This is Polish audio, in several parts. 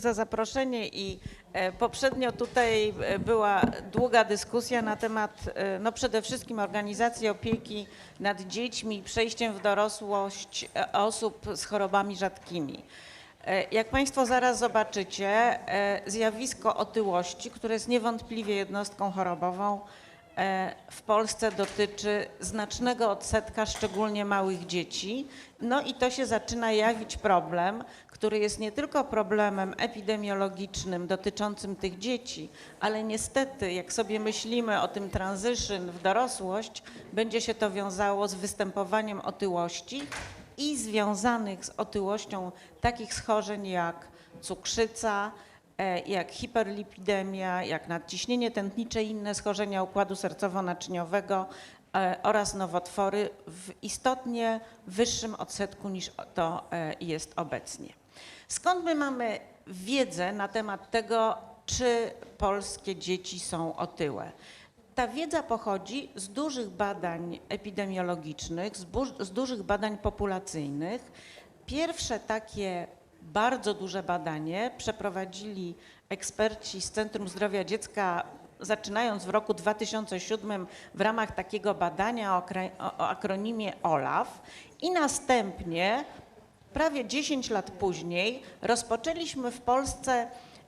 za zaproszenie i e, poprzednio tutaj e, była długa dyskusja na temat e, no przede wszystkim organizacji opieki nad dziećmi i przejściem w dorosłość osób z chorobami rzadkimi. Jak Państwo zaraz zobaczycie, zjawisko otyłości, które jest niewątpliwie jednostką chorobową, w Polsce dotyczy znacznego odsetka, szczególnie małych dzieci. No i to się zaczyna jawić problem, który jest nie tylko problemem epidemiologicznym dotyczącym tych dzieci, ale niestety, jak sobie myślimy o tym transition w dorosłość, będzie się to wiązało z występowaniem otyłości i związanych z otyłością takich schorzeń jak cukrzyca, e, jak hiperlipidemia, jak nadciśnienie tętnicze i inne schorzenia układu sercowo-naczyniowego e, oraz nowotwory w istotnie wyższym odsetku niż to e, jest obecnie. Skąd my mamy wiedzę na temat tego, czy polskie dzieci są otyłe? Ta wiedza pochodzi z dużych badań epidemiologicznych, z, z dużych badań populacyjnych. Pierwsze takie bardzo duże badanie przeprowadzili eksperci z Centrum Zdrowia Dziecka, zaczynając w roku 2007 w ramach takiego badania o, akronimie OLAF i następnie prawie 10 lat później rozpoczęliśmy w Polsce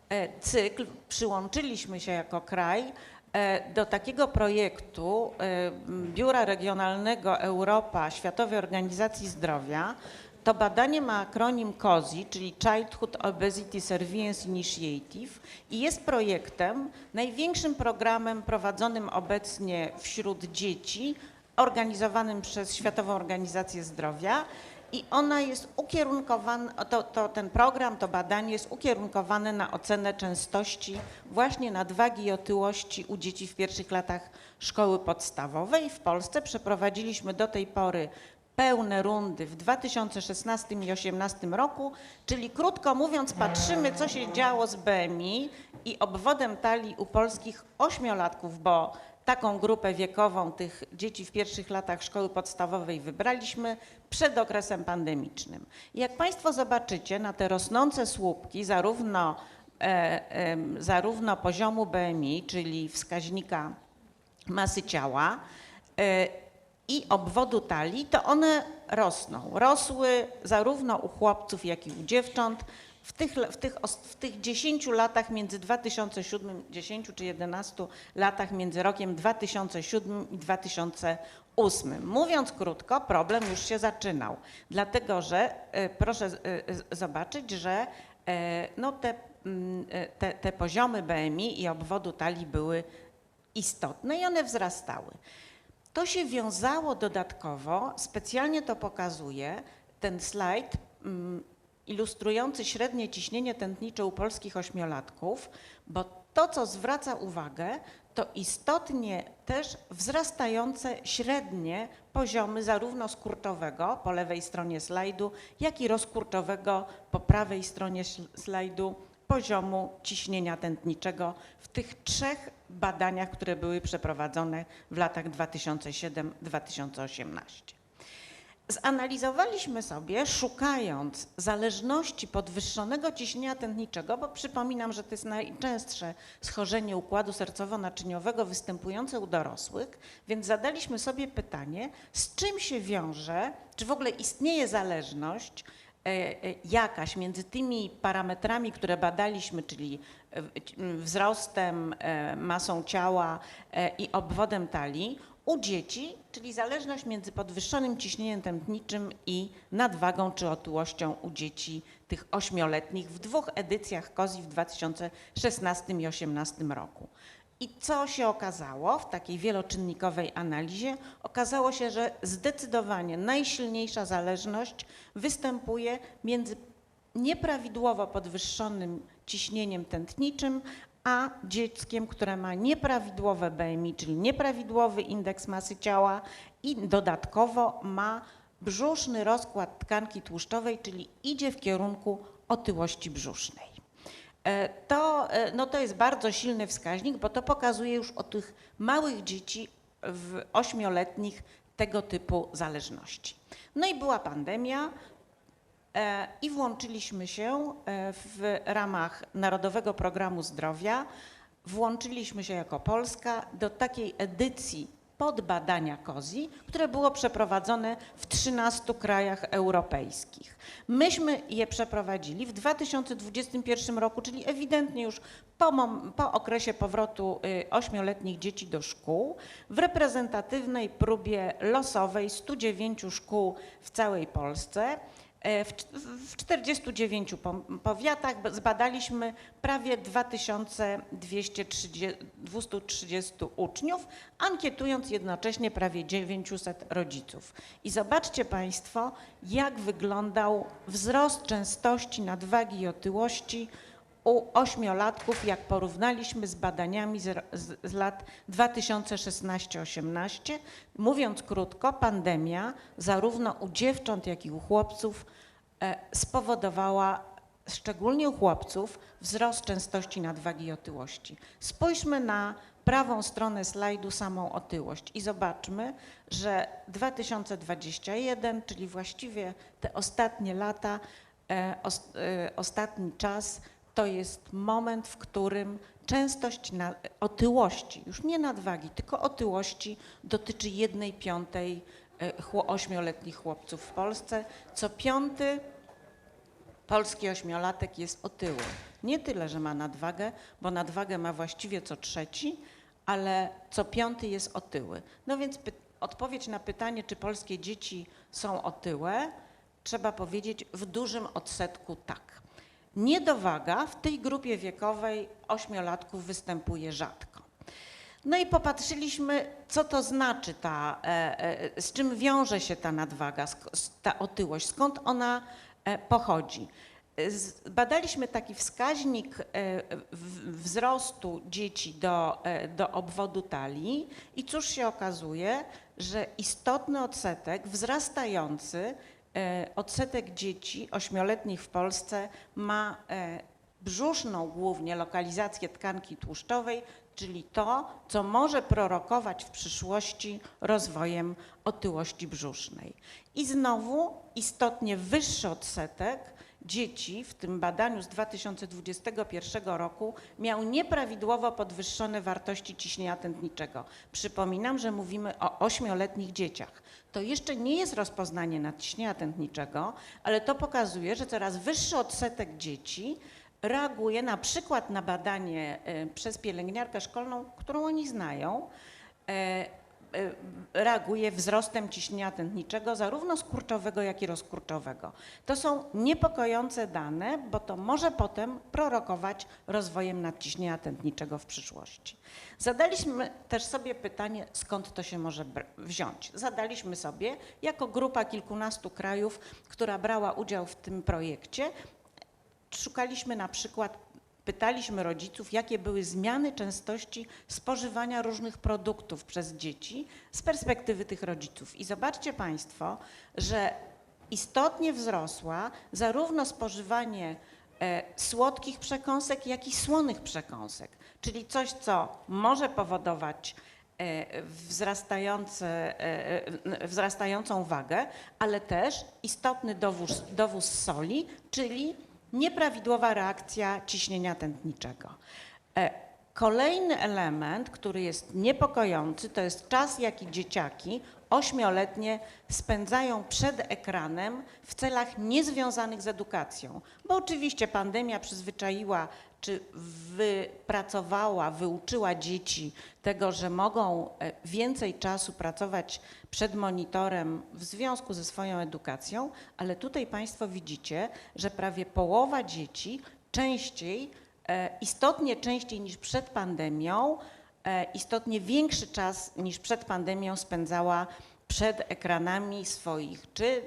e, cykl, przyłączyliśmy się jako kraj e, do takiego projektu e, Biura Regionalnego Europa Światowej Organizacji Zdrowia. To badanie ma akronim COSI, czyli Childhood Obesity Surveillance Initiative i jest projektem, największym programem prowadzonym obecnie wśród dzieci, organizowanym przez Światową Organizację Zdrowia i ona jest ukierunkowana, to, to, ten program, to badanie jest ukierunkowane na ocenę częstości właśnie nadwagi i otyłości u dzieci w pierwszych latach szkoły podstawowej. W Polsce przeprowadziliśmy do tej pory pełne rundy w 2016 i 2018 roku, czyli krótko mówiąc patrzymy, co się działo z BMI i obwodem talii u polskich ośmiolatków, bo taką grupę wiekową tych dzieci w pierwszych latach szkoły podstawowej wybraliśmy przed okresem pandemicznym. Jak Państwo zobaczycie na te rosnące słupki, zarówno, e, em, zarówno poziomu BMI, czyli wskaźnika masy ciała, e, i obwodu talii, to one rosną. Rosły zarówno u chłopców, jak i u dziewcząt. W tych, w tych, w tych 10 latach między 2007, 10 czy 11 latach między rokiem 2007 i 2008. Mówiąc krótko, problem już się zaczynał, dlatego że e, proszę e, zobaczyć, że e, no te, mm, te, te poziomy BMI i obwodu talii były istotne i one wzrastały. To się wiązało dodatkowo, specjalnie to pokazuje ten slajd mm, ilustrujący średnie ciśnienie tętnicze u polskich ośmiolatków, bo to, co zwraca uwagę, to istotnie też wzrastające średnie poziomy zarówno skurczowego po lewej stronie slajdu, jak i rozkurczowego po prawej stronie slajdu poziomu ciśnienia tętniczego w tych trzech badaniach, które były przeprowadzone w latach 2007-2018. Zanalizowaliśmy sobie, szukając zależności podwyższonego ciśnienia tętniczego, bo przypominam, że to jest najczęstsze schorzenie układu sercowo-naczyniowego występujące u dorosłych, więc zadaliśmy sobie pytanie, z czym się wiąże, czy w ogóle istnieje zależność jakaś między tymi parametrami, które badaliśmy, czyli e, w- m, wzrostem, e, masą ciała e, i obwodem talii, u dzieci, czyli zależność między podwyższonym ciśnieniem tętniczym i nadwagą czy otyłością u dzieci tych ośmioletnich w dwóch edycjach COSI w 2016 i 2018 roku. I co się okazało w takiej wieloczynnikowej analizie? Okazało się, że zdecydowanie najsilniejsza zależność występuje między nieprawidłowo podwyższonym ciśnieniem tętniczym, a dzieckiem, które ma nieprawidłowe BMI, czyli nieprawidłowy indeks masy ciała i dodatkowo ma brzuszny rozkład tkanki tłuszczowej, czyli idzie w kierunku otyłości brzusznej. E, To, e, no to jest bardzo silny wskaźnik, bo to pokazuje już o tych małych dzieci w ośmioletnich tego typu zależności. No i była pandemia, e, i włączyliśmy się w ramach Narodowego Programu Zdrowia, włączyliśmy się jako Polska do takiej edycji podbadania COZI, które było przeprowadzone w 13 krajach europejskich. Myśmy je przeprowadzili w 2021 roku, czyli ewidentnie już po, po okresie powrotu y, ośmioletnich dzieci do szkół, w reprezentatywnej próbie losowej 109 szkół w całej Polsce. E, W, cz- w 49 pom- powiatach zbadaliśmy prawie 2230, 230 uczniów, ankietując jednocześnie prawie 900 rodziców. I zobaczcie Państwo, jak wyglądał wzrost częstości nadwagi i otyłości u ośmiolatków, jak porównaliśmy z badaniami z, z, z lat 2016-18. Mówiąc krótko, pandemia zarówno u dziewcząt, jak i u chłopców e, spowodowała, szczególnie u chłopców, wzrost częstości nadwagi i otyłości. Spójrzmy na prawą stronę slajdu samą otyłość i zobaczmy, że 2021, czyli właściwie te ostatnie lata, e, e, ostatni czas, to jest moment, w którym częstość na, otyłości, już nie nadwagi, tylko otyłości dotyczy jednej piątej e, ośmioletnich chłopców w Polsce. Co piąty polski ośmiolatek jest otyły. Nie tyle, że ma nadwagę, bo nadwagę ma właściwie co trzeci, ale co piąty jest otyły. No więc odpowiedź na pytanie, czy polskie dzieci są otyłe, trzeba powiedzieć w dużym odsetku tak. Niedowaga w tej grupie wiekowej ośmiolatków występuje rzadko. No i popatrzyliśmy, co to znaczy ta, e, e, z czym wiąże się ta nadwaga, ta otyłość, skąd ona e, pochodzi. Badaliśmy taki wskaźnik wzrostu dzieci do, do obwodu talii i cóż się okazuje, że istotny odsetek, wzrastający odsetek dzieci ośmioletnich w Polsce ma e, brzuszną głównie lokalizację tkanki tłuszczowej, czyli to, co może prorokować w przyszłości rozwojem otyłości brzusznej. I znowu istotnie wyższy odsetek dzieci w tym badaniu z 2021 roku miał nieprawidłowo podwyższone wartości ciśnienia tętniczego. Przypominam, że mówimy o ośmioletnich dzieciach. To jeszcze nie jest rozpoznanie nadciśnienia tętniczego, ale to pokazuje, że coraz wyższy odsetek dzieci reaguje na przykład na badanie e, przez pielęgniarkę szkolną, którą oni znają, e, reaguje wzrostem ciśnienia tętniczego, zarówno skurczowego, jak i rozkurczowego. To są niepokojące dane, bo to może potem prorokować rozwojem nadciśnienia tętniczego w przyszłości. Zadaliśmy też sobie pytanie, skąd to się może wziąć. Zadaliśmy sobie, jako grupa kilkunastu krajów, która brała udział w tym projekcie, szukaliśmy na przykład, pytaliśmy rodziców, jakie były zmiany częstości spożywania różnych produktów przez dzieci z perspektywy tych rodziców. I zobaczcie Państwo, że istotnie wzrosła zarówno spożywanie e, słodkich przekąsek, jak i słonych przekąsek, czyli coś, co może powodować e, e, wzrastającą wagę, ale też istotny dowóz, dowóz soli, czyli nieprawidłowa reakcja ciśnienia tętniczego. E, Kolejny element, który jest niepokojący, to jest czas, jaki dzieciaki ośmioletnie spędzają przed ekranem w celach niezwiązanych z edukacją. Bo oczywiście pandemia przyzwyczaiła czy wypracowała, wyuczyła dzieci tego, że mogą e, więcej czasu pracować przed monitorem w związku ze swoją edukacją, ale tutaj Państwo widzicie, że prawie połowa dzieci częściej, e, istotnie częściej niż przed pandemią, e, istotnie większy czas niż przed pandemią spędzała przed ekranami swoich, czy y,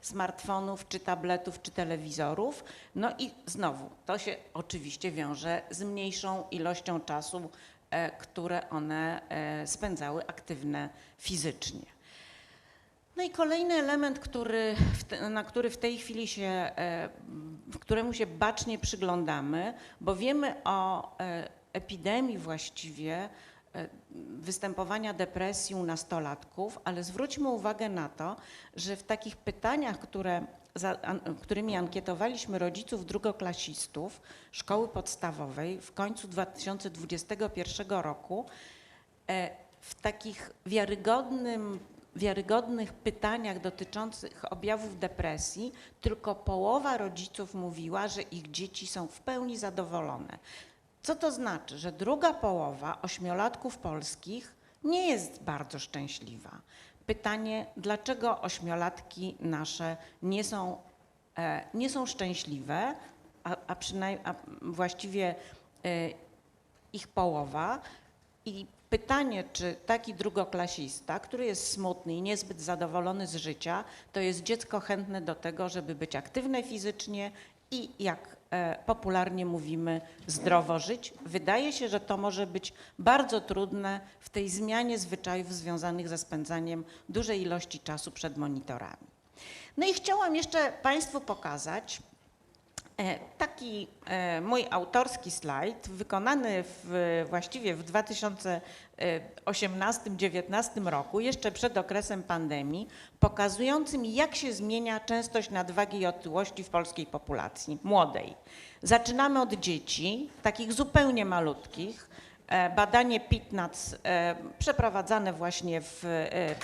smartfonów, czy tabletów, czy telewizorów. No i znowu, to się oczywiście wiąże z mniejszą ilością czasu, e, które one e, spędzały aktywne fizycznie. No i kolejny element, który, na który w tej chwili się, e, któremu się bacznie przyglądamy, bo wiemy o epidemii właściwie występowania depresji u nastolatków, ale zwróćmy uwagę na to, że w takich pytaniach, które którymi ankietowaliśmy rodziców drugoklasistów szkoły podstawowej w końcu 2021 roku, e, w takich wiarygodnym, wiarygodnych pytaniach dotyczących objawów depresji tylko połowa rodziców mówiła, że ich dzieci są w pełni zadowolone. Co to znaczy? Że druga połowa ośmiolatków polskich nie jest bardzo szczęśliwa. Pytanie, dlaczego ośmiolatki nasze nie są, e, nie są szczęśliwe, a, a, przynajmniej, a właściwie e, ich połowa. I pytanie, czy taki drugoklasista, który jest smutny i niezbyt zadowolony z życia, to jest dziecko chętne do tego, żeby być aktywne fizycznie i jak popularnie mówimy, zdrowo żyć. Wydaje się, że to może być bardzo trudne w tej zmianie zwyczajów związanych ze spędzaniem dużej ilości czasu przed monitorami. No i chciałam jeszcze Państwu pokazać e, taki e, mój autorski slajd, wykonany w, właściwie w 2018-2019 roku, jeszcze przed okresem pandemii, pokazującym jak się zmienia częstość nadwagi i otyłości w polskiej populacji młodej. Zaczynamy od dzieci, takich zupełnie malutkich. E, Badanie PITNAC e, przeprowadzane właśnie w, e,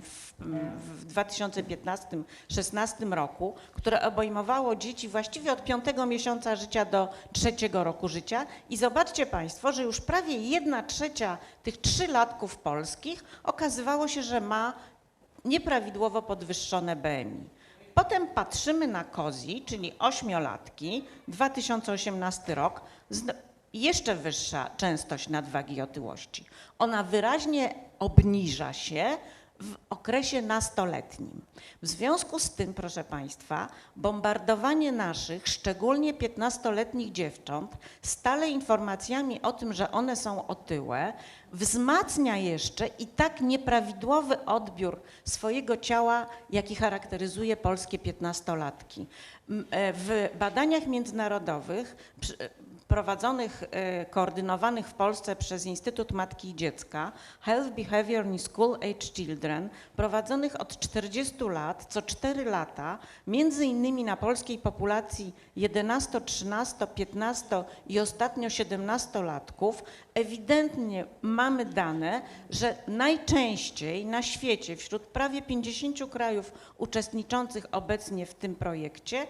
w, w 2015-16 roku, które obejmowało dzieci właściwie od piątego miesiąca życia do trzeciego roku życia. I zobaczcie Państwo, że już prawie jedna trzecia tych trzylatków polskich okazywało się, że ma nieprawidłowo podwyższone BMI. Potem patrzymy na COZI, czyli ośmiolatki, 2018 rok, jeszcze wyższa częstość nadwagi i otyłości. Ona wyraźnie obniża się w okresie nastoletnim. W związku z tym, proszę Państwa, bombardowanie naszych, szczególnie 15-letnich dziewcząt, stale informacjami o tym, że one są otyłe, wzmacnia jeszcze i tak nieprawidłowy odbiór swojego ciała, jaki charakteryzuje polskie 15-latki. M, e, W badaniach międzynarodowych prowadzonych, e, koordynowanych w Polsce przez Instytut Matki i Dziecka, Health Behavior in School Age Children, prowadzonych od 40 lat, co 4 lata, między innymi na polskiej populacji 11, 13, 15 i ostatnio 17-latków, ewidentnie mamy dane, że najczęściej na świecie, wśród prawie 50 krajów uczestniczących obecnie w tym projekcie,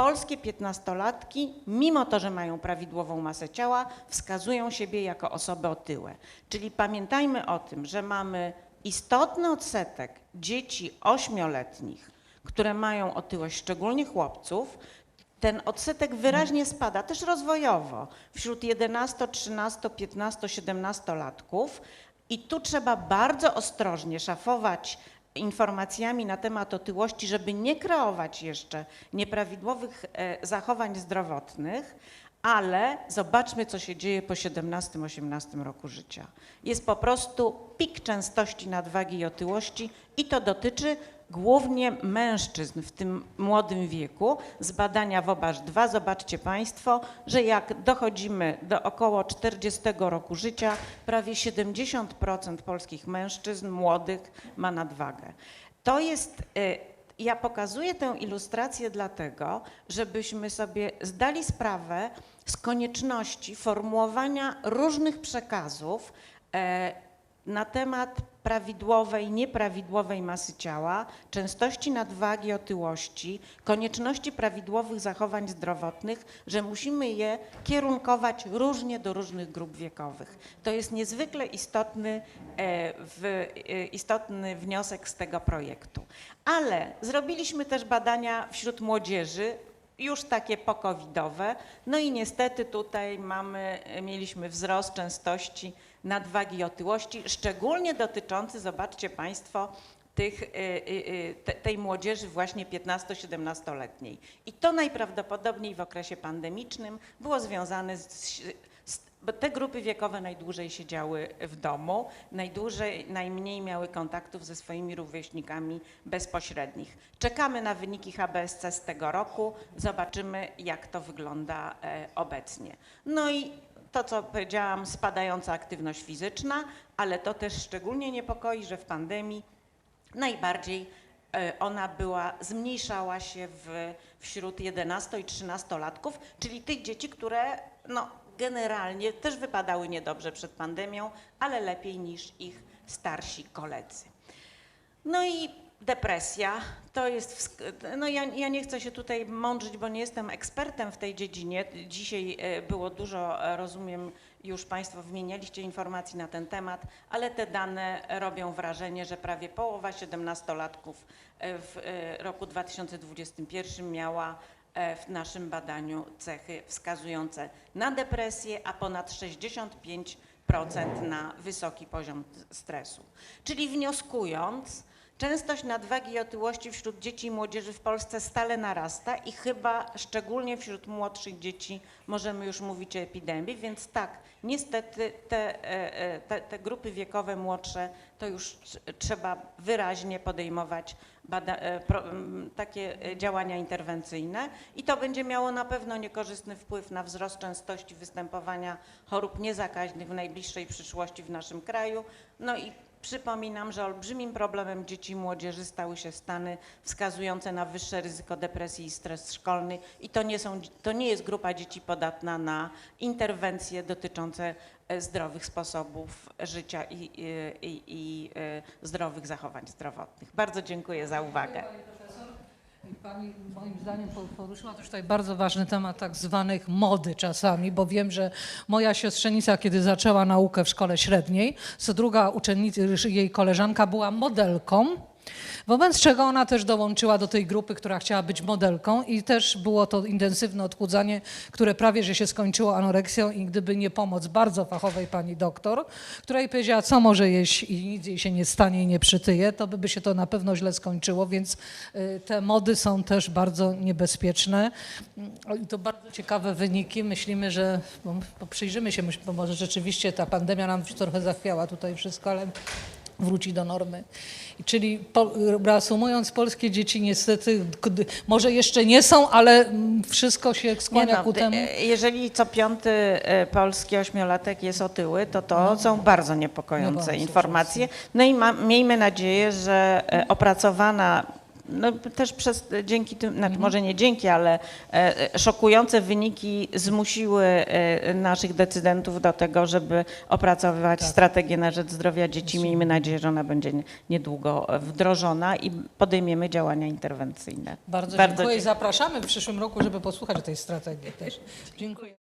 Polskie piętnastolatki, mimo to, że mają prawidłową masę ciała, wskazują siebie jako osoby otyłe. Czyli pamiętajmy o tym, że mamy istotny odsetek dzieci ośmioletnich, które mają otyłość, szczególnie chłopców. Ten odsetek wyraźnie spada, też rozwojowo, wśród 11, 13, 15, 17 latków. I tu trzeba bardzo ostrożnie szafować informacjami na temat otyłości, żeby nie kreować jeszcze nieprawidłowych e, zachowań zdrowotnych, ale zobaczmy, co się dzieje po 17-18 roku życia. Jest po prostu pik częstości nadwagi i otyłości i to dotyczy głównie mężczyzn w tym młodym wieku. Z badania WOBASZ 2 zobaczcie Państwo, że jak dochodzimy do około 40 roku życia, prawie 70% polskich mężczyzn młodych ma nadwagę. To jest, y, ja pokazuję tę ilustrację dlatego, żebyśmy sobie zdali sprawę z konieczności formułowania różnych przekazów e, na temat prawidłowej, nieprawidłowej masy ciała, częstości nadwagi, otyłości, konieczności prawidłowych zachowań zdrowotnych, że musimy je kierunkować różnie do różnych grup wiekowych. To jest niezwykle istotny, e, w, e, istotny wniosek z tego projektu. Ale zrobiliśmy też badania wśród młodzieży, już takie pokowidowe. No i niestety tutaj mamy, mieliśmy wzrost częstości nadwagi i otyłości, szczególnie dotyczący, zobaczcie Państwo, tych, y, y, y, te- tej młodzieży właśnie 15-17-letniej. I to najprawdopodobniej w okresie pandemicznym było związane z, z bo te grupy wiekowe najdłużej siedziały w domu, najdłużej, najmniej miały kontaktów ze swoimi rówieśnikami bezpośrednich. Czekamy na wyniki HBSC z tego roku, zobaczymy jak to wygląda e, obecnie. No i to, co powiedziałam, spadająca aktywność fizyczna, ale to też szczególnie niepokoi, że w pandemii najbardziej e, ona była, zmniejszała się w, wśród 11 i 13-latków, czyli tych dzieci, które no, generalnie też wypadały niedobrze przed pandemią, ale lepiej niż ich starsi koledzy. No i depresja to jest. No ja, ja nie chcę się tutaj mądrzyć, bo nie jestem ekspertem w tej dziedzinie. Dzisiaj e, było dużo, e, rozumiem, już Państwo wymienialiście informacji na ten temat, ale te dane robią wrażenie, że prawie połowa 17-latków e, w roku 2021 miała w naszym badaniu cechy wskazujące na depresję, a ponad 65% na wysoki poziom stresu. Czyli wnioskując, częstość nadwagi i otyłości wśród dzieci i młodzieży w Polsce stale narasta i chyba szczególnie wśród młodszych dzieci możemy już mówić o epidemii, więc tak, niestety te, e, e, te, te grupy wiekowe młodsze to już tr- trzeba wyraźnie podejmować bada, e, pro, takie działania interwencyjne i to będzie miało na pewno niekorzystny wpływ na wzrost częstości występowania chorób niezakaźnych w najbliższej przyszłości w naszym kraju. No i Przypominam, że olbrzymim problemem dzieci i młodzieży stały się stany wskazujące na wyższe ryzyko depresji i stres szkolny i to nie, są, to nie jest grupa dzieci podatna na interwencje dotyczące e, zdrowych sposobów życia i, i, i, i e, zdrowych zachowań zdrowotnych. Bardzo dziękuję za uwagę. Pani moim zdaniem po- poruszyła też tutaj bardzo ważny temat tak zwanych mody czasami, bo wiem, że moja siostrzenica, kiedy zaczęła naukę w szkole średniej, co druga uczennica, jej koleżanka była modelką, wobec czego ona też dołączyła do tej grupy, która chciała być modelką i też było to intensywne odchudzanie, które prawie że się skończyło anoreksją i gdyby nie pomoc bardzo fachowej pani doktor, która jej powiedziała, co może jeść i nic jej się nie stanie i nie przytyje, to by, się to na pewno źle skończyło, więc y, te mody są też bardzo niebezpieczne. Mm, I to bardzo ciekawe wyniki. Myślimy, że bo, przyjrzymy się, bo może rzeczywiście ta pandemia nam trochę zachwiała tutaj wszystko, ale wróci do normy. Czyli po, reasumując, polskie dzieci niestety może jeszcze nie są, ale wszystko się skłania no, ku temu. e, Jeżeli co piąty e, polski ośmiolatek jest otyły, to to są bardzo No niepokojące bardzo, informacje. No i ma, miejmy nadzieję, że e, opracowana no, też przez, dzięki tym, znaczy Mhm. może nie dzięki, ale e, szokujące wyniki zmusiły e, naszych decydentów do tego, żeby opracowywać Tak. strategię na rzecz zdrowia dzieci. Miejmy nadzieję, że ona będzie nie- niedługo wdrożona i podejmiemy działania interwencyjne. Bardzo, Bardzo dziękuję i zapraszamy w przyszłym roku, żeby posłuchać tej strategii też. Dziękuję.